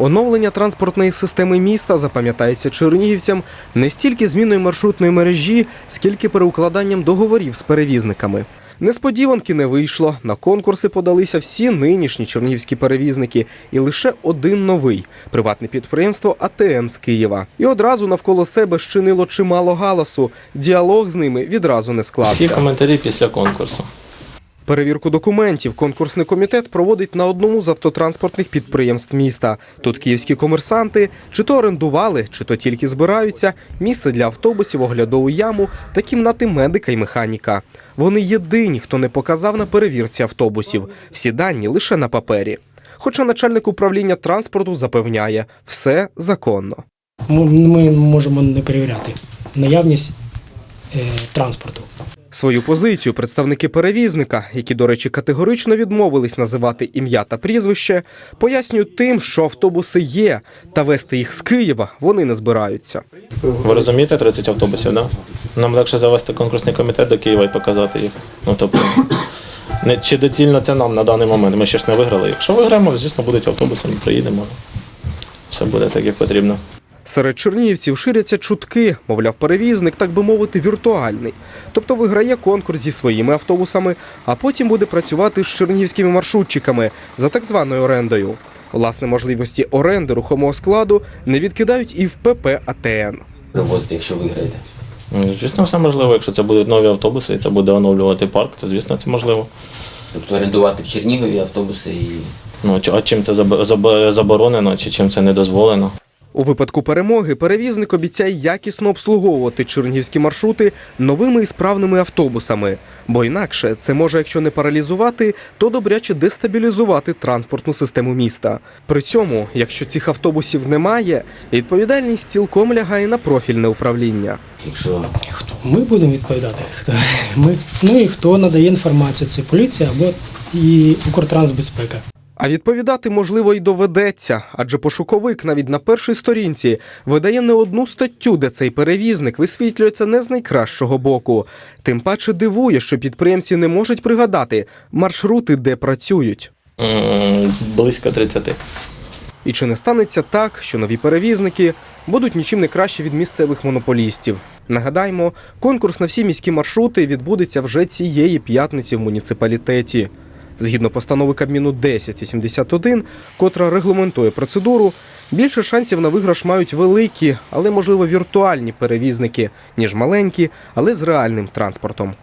Оновлення транспортної системи міста запам'ятається чернігівцям не стільки зміною маршрутної мережі, скільки переукладанням договорів з перевізниками. Несподіванки не вийшло. На конкурси подалися всі нинішні чернігівські перевізники, і лише один новий приватне підприємство АТН з Києва. І одразу навколо себе щинило чимало галасу. Діалог з ними відразу не Всі коментарі після конкурсу. Перевірку документів конкурсний комітет проводить на одному з автотранспортних підприємств міста. Тут київські комерсанти чи то орендували, чи то тільки збираються. Місце для автобусів, оглядову яму та кімнати медика і механіка. Вони єдині, хто не показав на перевірці автобусів. Всі дані лише на папері. Хоча начальник управління транспорту запевняє, все законно. Ми можемо не перевіряти наявність е, транспорту. Свою позицію представники перевізника, які, до речі, категорично відмовились називати ім'я та прізвище, пояснюють тим, що автобуси є, та вести їх з Києва вони не збираються. Ви розумієте 30 автобусів, да? Нам легше завести конкурсний комітет до Києва і показати їх. Ну тобто, не, чи доцільно це нам на даний момент? Ми ще ж не виграли. Якщо виграємо, звісно, будуть автобуси, ми приїдемо. Все буде так, як потрібно. Серед чернігівців ширяться чутки, мовляв, перевізник, так би мовити, віртуальний. Тобто виграє конкурс зі своїми автобусами, а потім буде працювати з чернігівськими маршрутчиками за так званою орендою. Власне, можливості оренди рухомого складу не відкидають і в ПП АТН. привозити, якщо виграєте. Ну, Звісно, все можливо. Якщо це будуть нові автобуси і це буде оновлювати парк, то звісно це можливо. Тобто орендувати в Чернігові автобуси і Ну а чим це заб- заб- заборонено, чи чим це не дозволено? У випадку перемоги перевізник обіцяє якісно обслуговувати чернігівські маршрути новими і справними автобусами, бо інакше це може, якщо не паралізувати, то добряче дестабілізувати транспортну систему міста. При цьому, якщо цих автобусів немає, відповідальність цілком лягає на профільне управління. якщо Хто? Ми будемо відповідати. Хто? Ми, ну хто надає інформацію? Це поліція або і Укртрансбезпека. А відповідати можливо й доведеться, адже пошуковик навіть на першій сторінці видає не одну статтю, де цей перевізник висвітлюється не з найкращого боку. Тим паче дивує, що підприємці не можуть пригадати маршрути, де працюють. Близько 30. І чи не станеться так, що нові перевізники будуть нічим не краще від місцевих монополістів? Нагадаємо, конкурс на всі міські маршрути відбудеться вже цієї п'ятниці в муніципалітеті. Згідно постанови Кабміну 1081, котра регламентує процедуру, більше шансів на виграш мають великі, але можливо віртуальні перевізники, ніж маленькі, але з реальним транспортом.